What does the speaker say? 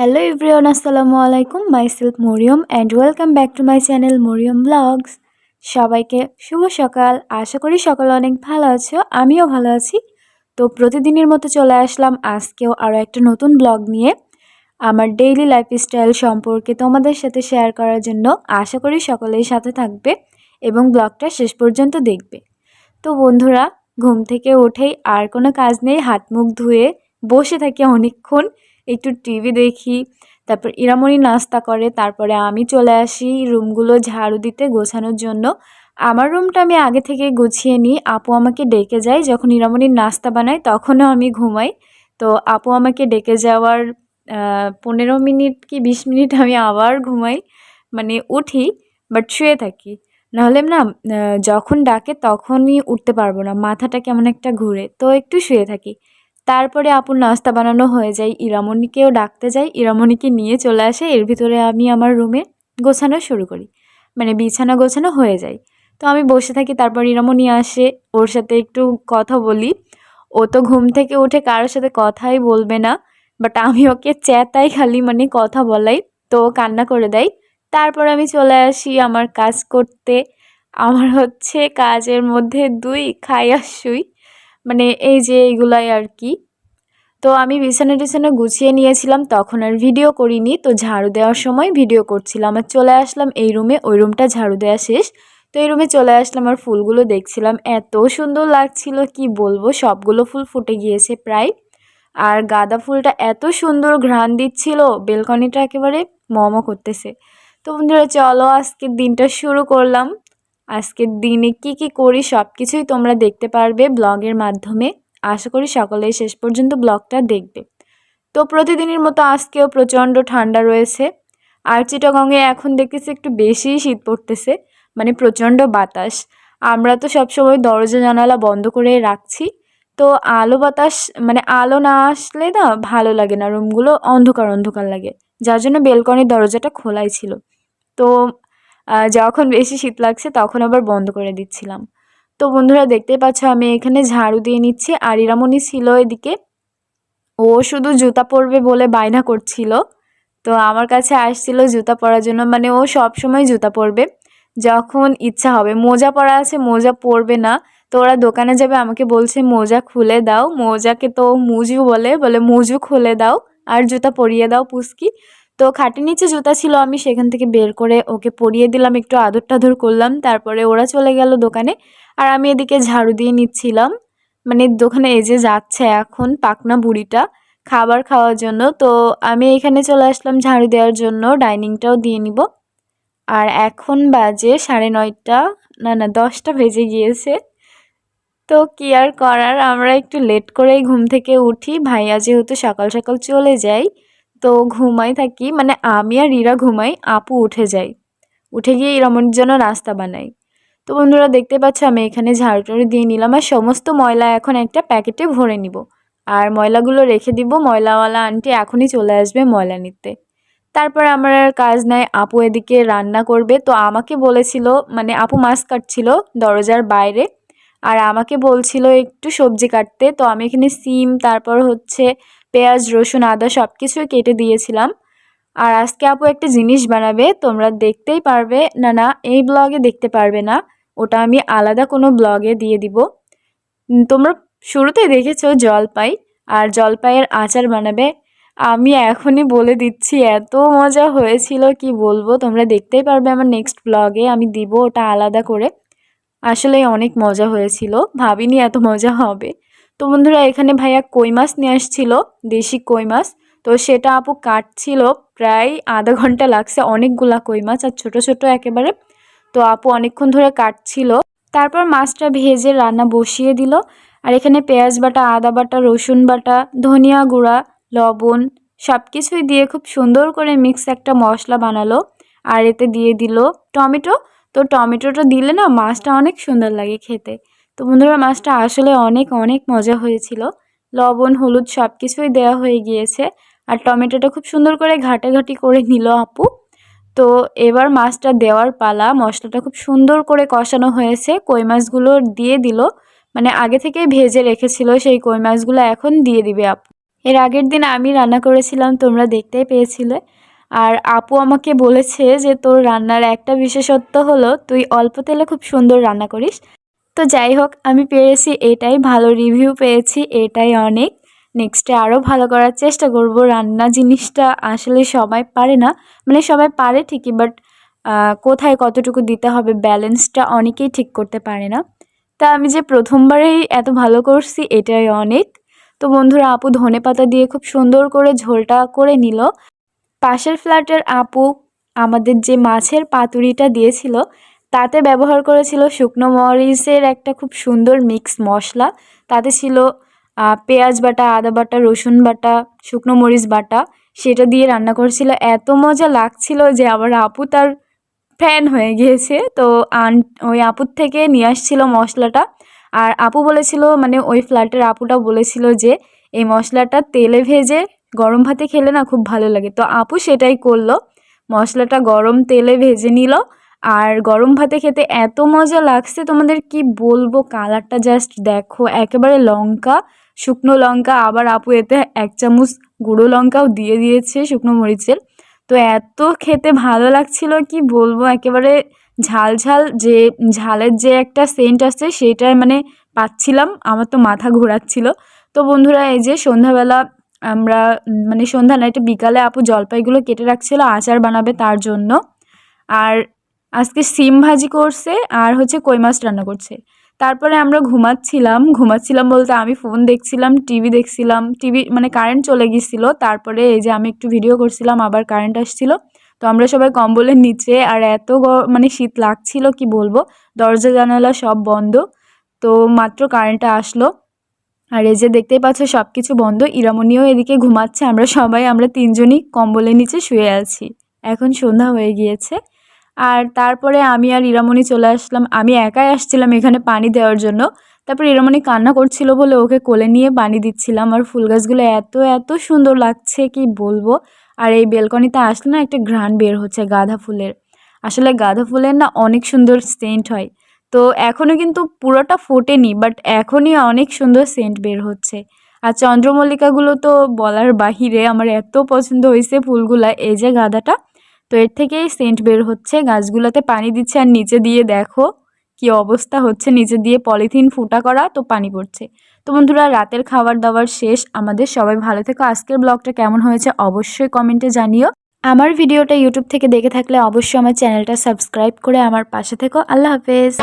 Hello everyone আসসালামু আলাইকুম myself Maryam and welcome back to my channel Maryam vlogs সবাইকে শুভ সকাল। আশা করি সকাল অনেক ভালো আছো, আমিও ভালো আছি। তো প্রতিদিনের মতো চলে আসলাম আজকেও আরও একটা নতুন ব্লগ নিয়ে। আমার ডেইলি লাইফস্টাইল সম্পর্কে তোমাদের সাথে শেয়ার করার জন্য আশা করি সকলের সাথে থাকবে এবং ব্লগটা শেষ পর্যন্ত দেখবে। তো বন্ধুরা, ঘুম থেকে উঠেই আর কোনো কাজ নেই, হাত মুখ ধুয়ে বসে থাকি অনেকক্ষণ। একটু টিভি দেখি, তারপর ইরামণি নাস্তা করে, তারপরে আমি চলে আসি রুমগুলো ঝাড়ু দিতে গোছানোর জন্য। আমার রুমটা আমি আগে থেকে গুছিয়ে নিই। আপু আমাকে ডেকে যায়, যখন ইরামণির নাস্তা বানায় তখনও আমি ঘুমাই। তো আপু আমাকে ডেকে যাওয়ার পনেরো মিনিট কি বিশ মিনিট আমি আবার ঘুমাই। মানে উঠি, বাট শুয়ে থাকি। নাহলে না যখন ডাকে তখনই উঠতে পারব না, মাথাটা কেমন একটা ঘুরে। তো একটু শুয়ে থাকি। তারপরে আপুর নাস্তা বানানো হয়ে যায়। ইরামণিকেও ডাকতে যাই। ইরামণিকে নিয়ে চলে আসে। এর ভিতরে আমি আমার রুমে গোছানো শুরু করি। মানে বিছানা গোছানো হয়ে যায়। তো আমি বসে থাকি, তারপর ইরামণি আসে। ওর সাথে একটু কথা বলি। ও তো ঘুম থেকে উঠে কারোর সাথে কথাই বলবে না। বাট আমি ওকে চেতাই খালি মানে কথা বলাই। তো কান্না করে দেয়। তারপর আমি চলে আসি আমার কাজ করতে। আমার হচ্ছে কাজের মধ্যে দুই খাই আর শুই। মানে এই যে এইগুলাই আর কি। তো আমি বিছানা টিছানা গুছিয়ে নিয়েছিলাম, তখন আর ভিডিও করিনি। তো ঝাড়ু দেওয়ার সময় ভিডিও করছিলাম আর চলে আসলাম এই রুমে ওই রুমটা ঝাড়ু দেওয়া শেষ। তো এই রুমে চলে আসলাম আর ফুলগুলো দেখছিলাম, এত সুন্দর লাগছিল, কি বলব? সবগুলো ফুল ফুটে গিয়েছে প্রায়। আর গাঁদা ফুলটা এত সুন্দর ঘ্রাণ দিচ্ছিল, বেলকনিটা একেবারে মম করতেছে। তো বন্ধুরা, চলো আজকের দিনটা শুরু করলাম। আজকের দিনে কি কি করি সব কিছুই তোমরা দেখতে পারবে ব্লগের মাধ্যমে। আশা করি সকলেই শেষ পর্যন্ত ব্লগটা দেখবে। তো প্রতিদিনের মতো আজকেও প্রচণ্ড ঠান্ডা রয়েছে। আর চিটাগংয়ে এখন দেখতেছি একটু বেশিই শীত পড়তেছে মানে প্রচণ্ড বাতাস। আমরা তো সবসময় দরজা জানালা বন্ধ করে রাখছি। তো আলো বাতাস মানে আলো না আসলে না ভালো লাগে না। রুমগুলো অন্ধকার অন্ধকার লাগে। যার জন্য বেলকনির দরজাটা খোলাই ছিল। তো যখন বেশি শীত লাগছে তখন আবার বন্ধ করে দিচ্ছিলাম। তো বন্ধুরা দেখতেই পাচ্ছ, আমি এখানে ঝাড়ু দিয়ে নিচ্ছি। আর ইরামণি ছিল এদিকে। ও শুধু জুতা পরবে বলে বায়না করছিল। তো আমার কাছে আসছিল জুতা পরার জন্য। মানে ও সব সময় জুতা পরবে যখন ইচ্ছা হবে। মোজা পরা আছে, মোজা পরবে না। তো ওরা দোকানে যাবে, আমাকে বলছে, মোজা খুলে দাও। মোজাকে তো মুজু বলে বলে, মুজু খুলে দাও। আর জুতা পরিয়ে দাও, পুস্কি। তো খাটের নিচে জুতা ছিল, আমি সেখান থেকে বের করে ওকে পরিয়ে দিলাম, একটু আদর টাদর করলাম। তারপরে ওরা চলে গেল দোকানে আর আমি এদিকে ঝাড়ু দিয়ে নিচ্ছিলাম। মানে দোকানে এই যে যাচ্ছে এখন পাকনা বুড়িটা খাবার খাওয়ার জন্য। তো আমি এখানে চলে আসলাম ঝাড়ু দেওয়ার জন্য, ডাইনিংটাও দিয়ে নিব। আর এখন বাজে সাড়ে নয়টা, না না, দশটা বেজে গিয়েছে। তো কি আর করার, আমরা একটু লেট করেই ঘুম থেকে উঠি। ভাইয়া যেহেতু সকাল সকাল চলে যাই তো ঘুমাই থাকি মানে আমি আর রিরা ঘুমাই, আপু উঠে যাই উঠে গিয়ে রমণীর জন্য নাস্তা বানাই। তো বন্ধুরা দেখতে পাচ্ছ, আমি এখানে ঝাড়ু টাড়ু দিয়ে নিলাম আর সমস্ত ময়লা এখন একটা প্যাকেটে ভরে নিব। আর ময়লাগুলো রেখে দিব, ময়লাওয়ালা আন্টি এখনই চলে আসবে ময়লা নিতে। তারপর আমার আর কাজ নাই, আপু এদিকে রান্না করবে। তো আমাকে বলেছিল মানে আপু মাছ কাটছিল দরজার বাইরে, আর আমাকে বলছিল একটু সবজি কাটতে। তো আমি এখানে সিম, তারপর হচ্ছে পেঁয়াজ, রসুন, আদা সব কিছুই কেটে দিয়েছিলাম। আর আজকে আপু একটা জিনিস বানাবে, তোমরা দেখতেই পারবে। না না, এই ব্লগে দেখতে পারবে না। ওটা আমি আলাদা কোনো ব্লগে দিয়ে দিব। তোমরা শুরুতেই দেখেছ জলপাই, আর জলপাইয়ের আচার বানাবে। আমি এখনই বলে দিচ্ছি, এত মজা হয়েছিল, কি বলব? তোমরা দেখতেই পারবে আমার নেক্সট ব্লগে, আমি দিব ওটা আলাদা করে। আসলে অনেক মজা হয়েছিল। ভাবিনি এত মজা হবে। তো বন্ধুরা, এখানে ভাইয়া কই মাছ নিয়ে আসছিল, দেশি কই মাছ। তো সেটা আপু কাটছিল, প্রায় আধা ঘণ্টা লাগছে অনেকগুলা কই মাছ আর ছোট ছোট একেবারে। তো আপু অনেকক্ষণ ধরে কাটছিল। তারপর মাছটা ভেজে রান্না বসিয়ে দিল। আর এখানে পেঁয়াজ বাটা, আদা বাটা, রসুন বাটা, ধনিয়া গুঁড়া, লবণ সব কিছুই দিয়ে খুব সুন্দর করে মিক্স একটা মশলা বানালো। আর এতে দিয়ে দিল টমেটো। তো টমেটোটা দিলে না মাছটা অনেক সুন্দর লাগে খেতে। তো বন্ধুরা, মাছটা আসলে অনেক অনেক মজা হয়েছিল। লবণ, হলুদ সব কিছুই দেওয়া হয়ে গিয়েছে। আর টমেটোটা খুব সুন্দর করে ঘাটাঘাটি করে নিল আপু। তো এবার মাছটা দেওয়ার পালা, মশলাটা খুব সুন্দর করে কষানো হয়েছে। কই মাছগুলো দিয়ে দিল। মানে আগে থেকেই ভেজে রেখেছিল সেই কই মাছগুলো এখন দিয়ে দিবে আপু। এর আগের দিন আমি রান্না করেছিলাম, তোমরা দেখতেই পেয়েছিলে। আর আপু আমাকে বলেছে যে, তোর রান্নার একটা বিশেষত্ব হলো, তুই অল্প তেলে খুব সুন্দর রান্না করিস। তো যাই হোক, আমি পেরেছি এটাই, ভালো রিভিউ পেয়েছি, এটাই অনেক। নেক্সটে আরও ভালো করার চেষ্টা করব, রান্না জিনিসটা আসলে সবাই পারে না। মানে সবাই পারে ঠিকই বাট কোথায় কতটুকু দিতে হবে ব্যালেন্সটা অনেকেই ঠিক করতে পারে না। তা আমি যে প্রথমবারেই এত ভালো করছি, এটাই অনেক। তো বন্ধুরা, আপু ধনে পাতা দিয়ে খুব সুন্দর করে ঝোলটা করে নিল। পাশের ফ্ল্যাটের আপু আমাদের যে মাছের পাতুরিটা দিয়েছিল তাতে ব্যবহার করেছিল শুকনো মরিচের একটা খুব সুন্দর মিক্স মশলা। তাতে ছিল পেঁয়াজ বাটা, আদা বাটা, রসুন বাটা, শুকনো মরিচ বাটা। সেটা দিয়ে রান্না করেছিল। এত মজা লাগছিল যে আবার আপু তার ফ্যান হয়ে গিয়েছে। তো আন, ওই আপুর থেকে নিয়ে আসছিল মশলাটা। আর আপু বলেছিল মানে ওই ফ্ল্যাটের আপুটা বলেছিল যে, এই মশলাটা তেলে ভেজে গরম ভাতে খেলে না খুব ভালো লাগে। তো আপু সেটাই করল। মশলাটা গরম তেলে ভেজে নিল। আর গরম ভাতে খেতে এত মজা লাগছে, তোমাদের কি বলব? কালারটা জাস্ট দেখো, একেবারে লঙ্কা, শুকনো লঙ্কা, আবার আপু এতে এক চামচ গুঁড়ো লঙ্কাও দিয়ে দিয়েছে শুকনো মরিচের। তো এত খেতে ভালো লাগছিল, কি বলব? একেবারে ঝাল ঝাল যে, ঝালের যে একটা সেন্ট আসছে সেটাই মানে পাচ্ছিলাম, আমার তো মাথা ঘোরাচ্ছিল। তো বন্ধুরা, এই যে সন্ধ্যাবেলা আমরা মানে সন্ধ্যা নাইটে বিকালে আপু জলপাইগুলো কেটে রাখছিল, আচার বানাবে তার জন্য। আর আজকে সিম ভাজি করছে আর হচ্ছে কই মাছ রান্না করছে। তারপরে আমরা ঘুমাচ্ছিলাম ঘুমাচ্ছিলাম বলতে আমি ফোন দেখছিলাম টিভি দেখছিলাম টিভি মানে কারেন্ট চলে গিয়েছিল, তারপরে এই যে আমি একটু ভিডিও করছিলাম, আবার কারেন্ট আসছিল। তো আমরা সবাই কম্বলের নিচে, আর এত মানে শীত লাগছিল, কি বলব? দরজা, জানালা সব বন্ধ, তো মাত্র কারেন্টটা আসলো। আর এই যে দেখতেই পাচ্ছ সব কিছু বন্ধ ইরামনিও এদিকে ঘুমাচ্ছে, আমরা সবাই, আমরা তিনজনই কম্বলের নিচে শুয়ে আছি। এখন সন্ধ্যা হয়ে গিয়েছে। আর তারপরে আমি আর ইরামণি চলে আসলাম। আমি একাই আসছিলাম এখানে পানি দেওয়ার জন্য। তারপর ইরামণি কান্না করছিল বলে ওকে কোলে নিয়ে পানি দিচ্ছিলাম। আর ফুল গাছগুলো এত এত সুন্দর লাগছে, কি বলব? আর এই বেলকনিতে আসলে না একটা ঘ্রাণ বের হচ্ছে গাঁদা ফুলের। আসলে গাঁদা ফুলের না অনেক সুন্দর সেন্ট হয়। তো এখনও কিন্তু পুরোটা ফোটেনি বাট এখনই অনেক সুন্দর সেন্ট বের হচ্ছে। আর চন্দ্রমল্লিকাগুলো তো বলার বাহিরে আমার এত পছন্দ হয়েছে ফুলগুলা, এই যে গাঁদাটা। তো এর থেকেই সেন্ট বের হচ্ছে। গাছগুলোতে পানি দিচ্ছে আর নিচে দিয়ে দেখো কি অবস্থা হচ্ছে। নিচে দিয়ে পলিথিন ফুটা করা তো পানি পড়ছে। তো বন্ধুরা, রাতের খাবার দাবার শেষ। আমাদের সবাই ভালো থেকো। আজকের ব্লগটা কেমন হয়েছে অবশ্যই কমেন্টে জানিও। আমার ভিডিওটা ইউটিউব থেকে দেখে থাকলে অবশ্যই আমার চ্যানেলটা সাবস্ক্রাইব করে আমার পাশে থেকো। আল্লাহ হাফেজ।